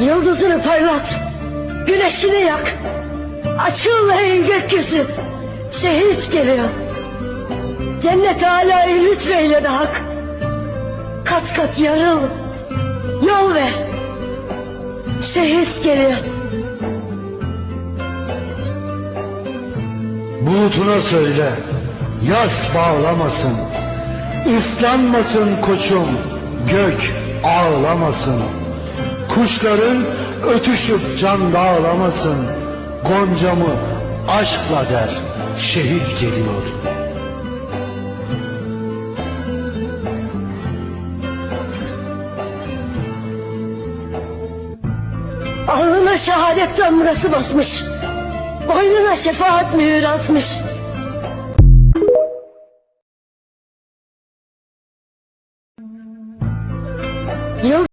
Yıldızını parlat. Güneşini yak. Açıl ey gökyüzü. Şehit geliyor. Cennet alâyı lütfeyle de hak. Kat kat yarıl. Yol ver. Şehit geliyor. Bulutuna söyle, yaz bağlamasın. Islanmasın koçum, gök ağlamasın. Kuşların ötüşüp can dağlamasın. Goncamı aşkla der, şehit geliyor. Alnına şehadet damgası basmış. Boynuna şefaat mühür asmış.